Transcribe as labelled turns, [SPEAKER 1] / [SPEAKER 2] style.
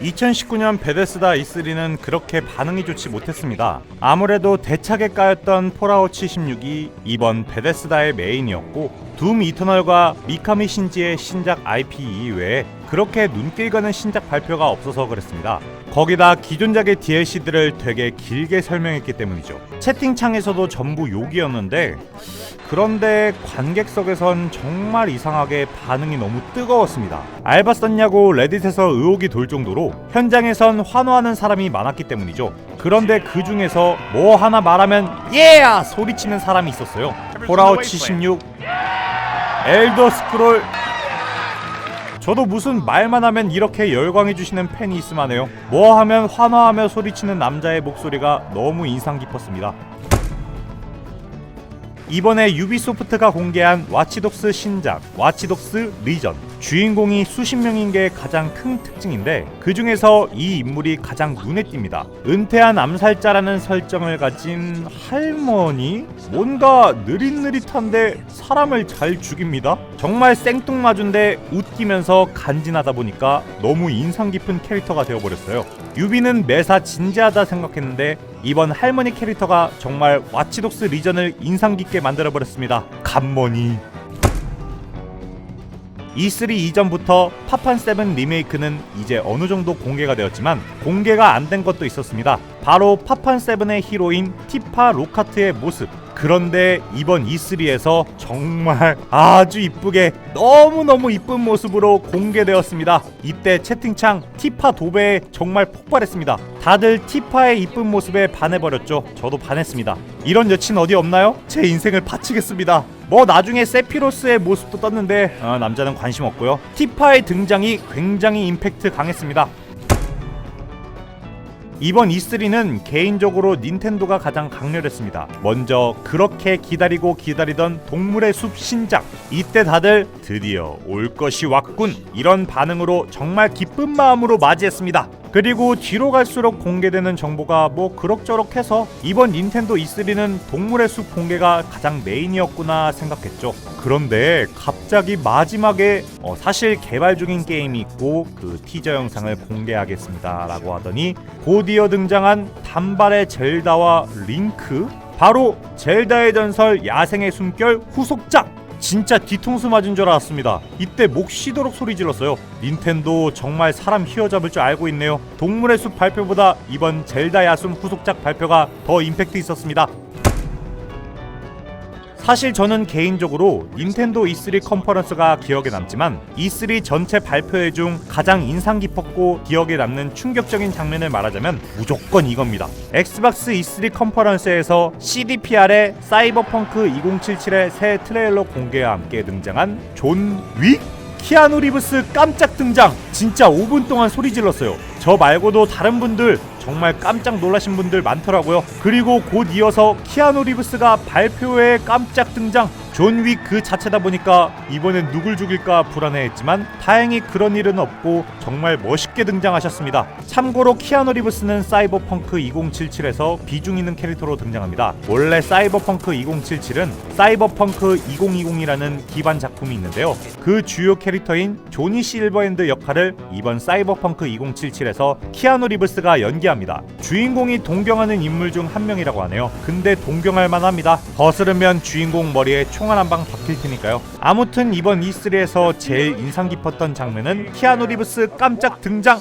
[SPEAKER 1] 2019년 베데스다 E3는 그렇게 반응이 좋지 못했습니다. 아무래도 대차게 까였던 폴아웃 76이 이번 베데스다의 메인이었고 둠 이터널과 미카미 신지의 신작 IP 이외에 그렇게 눈길 가는 신작 발표가 없어서 그랬습니다. 거기다 기존작의 DLC들을 되게 길게 설명했기 때문이죠. 채팅창에서도 전부 욕이었는데 그런데 관객석에선 정말 이상하게 반응이 너무 뜨거웠습니다. 알바 썼냐고 레딧에서 의혹이 돌 정도로 현장에선 환호하는 사람이 많았기 때문이죠. 그런데 그 중에서 뭐 하나 말하면 예야 소리치는 사람이 있었어요. 폴아웃 76, 엘더 스크롤. 저도 무슨 말만 하면 이렇게 열광해 주시는 팬이 있으면 해요. 뭐 하면 환호하며 소리치는 남자의 목소리가 너무 인상 깊었습니다. 이번에 유비소프트가 공개한 와치독스 신작 와치독스 리전 주인공이 수십 명인 게 가장 큰 특징인데 그 중에서 이 인물이 가장 눈에 띕니다. 은퇴한 암살자라는 설정을 가진 할머니 뭔가 느릿느릿한데 사람을 잘 죽입니다. 정말 생뚱맞은데 웃기면서 간지나다 보니까 너무 인상 깊은 캐릭터가 되어버렸어요. 유비는 매사 진지하다 생각했는데 이번 할머니 캐릭터가 정말 와치독스 리전을 인상 깊게 만들어 버렸습니다. 간머니. E3 이전부터 파판 7 리메이크는 이제 어느 정도 공개가 되었지만 공개가 안 된 것도 있었습니다. 바로 파판 7의 히로인 티파 로카트의 모습. 그런데 이번 E3에서 정말 아주 이쁘게 너무너무 이쁜 모습으로 공개되었습니다. 이때 채팅창 티파 도배에 정말 폭발했습니다. 다들 티파의 이쁜 모습에 반해버렸죠. 저도 반했습니다. 이런 여친 어디 없나요? 제 인생을 바치겠습니다. 뭐 나중에 세피로스의 모습도 떴는데 어, 남자는 관심 없고요. 티파의 등장이 굉장히 임팩트 강했습니다. 이번 E3는 개인적으로 닌텐도가 가장 강렬했습니다. 먼저 그렇게 기다리고 기다리던 동물의 숲 신작. 이때 다들 드디어 올 것이 왔군. 이런 반응으로 정말 기쁜 마음으로 맞이했습니다. 그리고 뒤로 갈수록 공개되는 정보가 뭐 그럭저럭 해서 이번 닌텐도 E3는 동물의 숲 공개가 가장 메인이었구나 생각했죠. 그런데 갑자기 마지막에 어, 사실 개발 중인 게임이 있고 그 티저 영상을 공개하겠습니다 라고 하더니 곧이어 등장한 단발의 젤다와 링크 바로 젤다의 전설 야생의 숨결 후속작 진짜 뒤통수 맞은 줄 알았습니다. 이때 목 쉬도록 소리 질렀어요. 닌텐도 정말 사람 휘어잡을 줄 알고 있네요. 동물의 숲 발표보다 이번 젤다 야숨 후속작 발표가 더 임팩트 있었습니다. 사실 저는 개인적으로 닌텐도 E3 컨퍼런스가 기억에 남지만 E3 전체 발표회 중 가장 인상 깊었고 기억에 남는 충격적인 장면을 말하자면 무조건 이겁니다. 엑스박스 E3 컨퍼런스에서 CDPR의 사이버펑크 2077의 새 트레일러 공개와 함께 등장한 존 윅? 키아누 리브스 깜짝 등장! 진짜 5분 동안 소리 질렀어요. 저 말고도 다른 분들 정말 깜짝 놀라신 분들 많더라고요. 그리고 곧 이어서 키아누 리브스가 발표회에 깜짝 등장. 존 윅 그 자체다 보니까 이번엔 누굴 죽일까 불안해했지만 다행히 그런 일은 없고 정말 멋있게 등장하셨습니다. 참고로 키아누 리브스는 사이버펑크 2077에서 비중 있는 캐릭터로 등장합니다. 원래 사이버펑크 2077은 사이버펑크 2020이라는 기반 작품이 있는데요. 그 주요 캐릭터인 조니 실버핸드 역할을 이번 사이버펑크 2077에서 키아누 리브스가 연기합니다. 주인공이 동경하는 인물 중 한 명이라고 하네요. 근데 동경할 만합니다. 거스르면 주인공 머리에 총알 한 방 박힐 테니까요. 아무튼 이번 E3에서 제일 인상 깊었던 장면은 키아누 리브스 깜짝 등장.